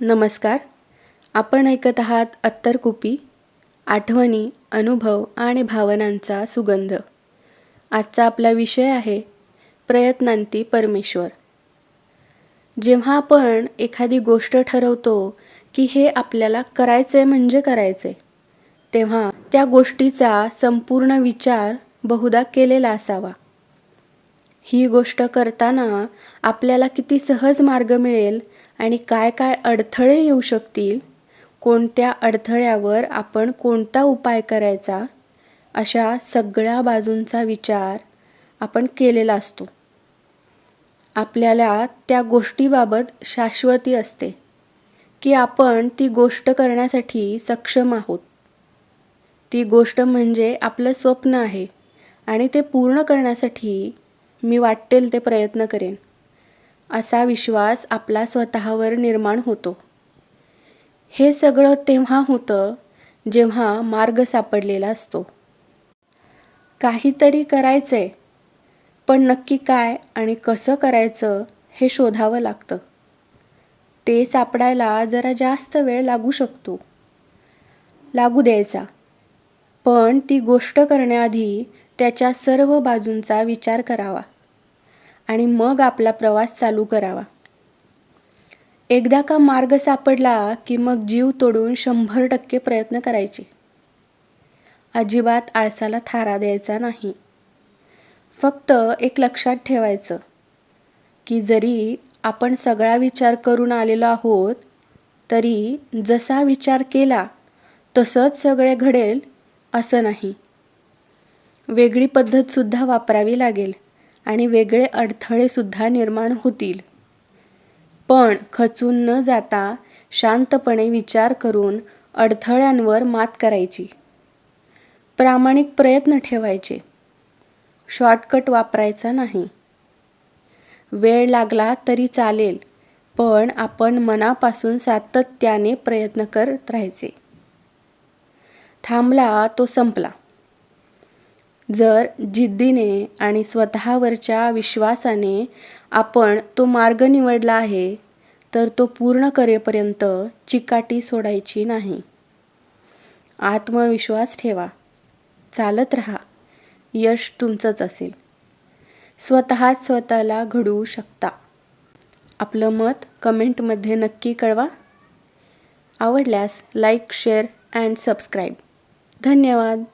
नमस्कार. आपण ऐकत आहात अत्तरकुपी आठवणी अनुभव आणि भावनांचा सुगंध. आजचा आपला विषय आहे प्रयत्नांती परमेश्वर. जेव्हा आपण एखादी गोष्ट ठरवतो की हे आपल्याला करायचे म्हणजे करायचे तेव्हा त्या गोष्टीचा संपूर्ण विचार बहुधा केलेला असावा. ही गोष्ट करताना आपल्याला किती सहज मार्ग मिळेल आणि काय काय अडथळे येऊ शकतील कोणत्या अडथळ्यावर आपण कोणता उपाय करायचा अशा सगळ्या बाजूंचा विचार आपण केलेला असतो. आपल्याला त्या गोष्टीबाबत शाश्वती असते की आपण ती गोष्ट करण्यासाठी सक्षम आहोत. ती गोष्ट म्हणजे आपलं स्वप्न आहे आणि ते पूर्ण करण्यासाठी मी वाटेल ते प्रयत्न करेन. असा विश्वास आपला स्वतःवर निर्माण होतो. हे सगळं तेव्हा होतं जेव्हा मार्ग सापडलेला असतो. काहीतरी करायचंय पण नक्की काय आणि कसं करायचं हे शोधावं लागतं. ते सापडायला जरा जास्त वेळ लागू शकतो. लागू द्यायचा. पण ती गोष्ट करण्याआधी त्याच्या सर्व बाजूंचा विचार करावा. आणि मग आपला प्रवास चालू करावा. एकदा का मार्ग सापडला की मग जीव तोडून शंभर टक्के प्रयत्न करायचे. अजिबात आळसाला थारा द्यायचा नाही. फक्त एक लक्षात ठेवायचं की जरी आपण सगळा विचार करून आलेलो आहोत तरी जसा विचार केला तसंच सगळे घडेल असं नाही. वेगळी पद्धतसुद्धा वापरावी लागेल. आणि वेगळे अडथळेसुद्धा निर्माण होतील. पण खचून न जाता शांतपणे विचार करून अडथळ्यांवर मात करायची. प्रामाणिक प्रयत्न ठेवायचे. शॉर्टकट वापरायचा नाही. वेळ लागला तरी चालेल पण आपण मनापासून सातत्याने प्रयत्न करत राहायचे. थांबला तो संपला. जर जिद्दीने आणि स्वतःवरच्या विश्वासाने आपण तो मार्ग निवडला आहे तर तो पूर्ण करेपर्यंत चिकाटी सोडायची नाही. आत्मविश्वास ठेवा. चालत राहा. यश तुमचंच असेल. स्वतःच स्वतःला घडवू शकता. आपलं मत कमेंटमध्ये नक्की कळवा. आवडल्यास लाईक शेअर अँड सबस्क्राईब. धन्यवाद.